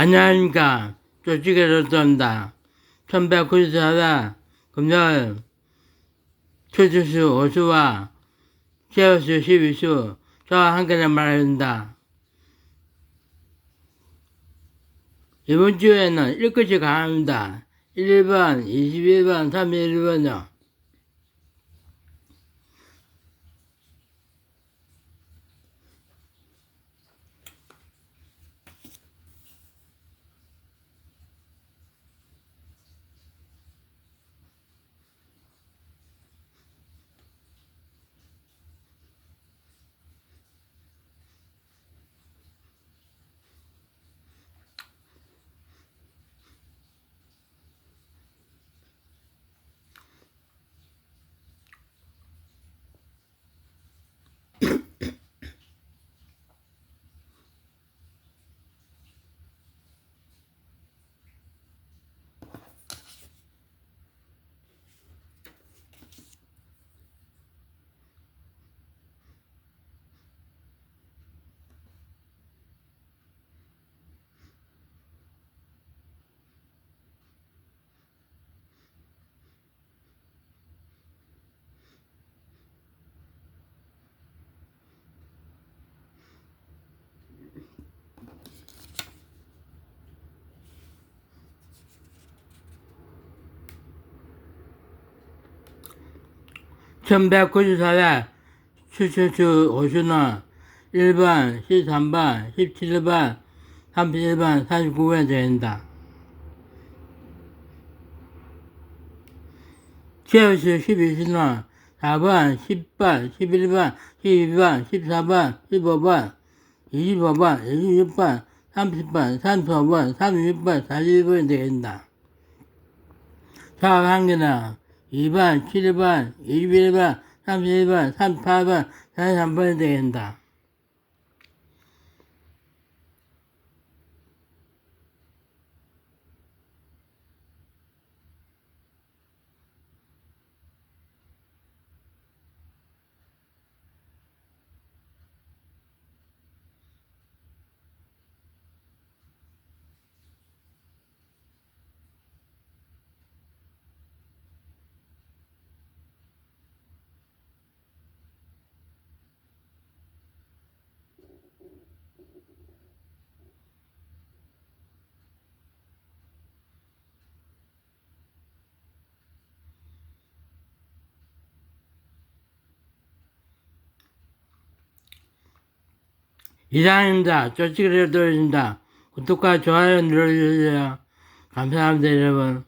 안녕하십니까. 조직에로서입니다. 1194회 금요일 최주수 오수와 최우수 12수 저와 함께 말합니다. 이번 주에는 1끝이 강합니다. 1번, 21번, 31번요. 천백구십사회 추추추 오순원 1번, 13번, 17번, 31번, 49번 되는다. 최우수 12신원 4번, 10번, 11번, 12번, 14번, 15번, 25번, 26번, 30번, 35번, 36번, 41번 되겠다. 사업 한개는 2번, 7번, 21번, 31번, 38번, 43번이 되겠다. 이상입니다. 조치기를 돌립니다. 구독과 좋아요 눌러주세요. 감사합니다, 여러분.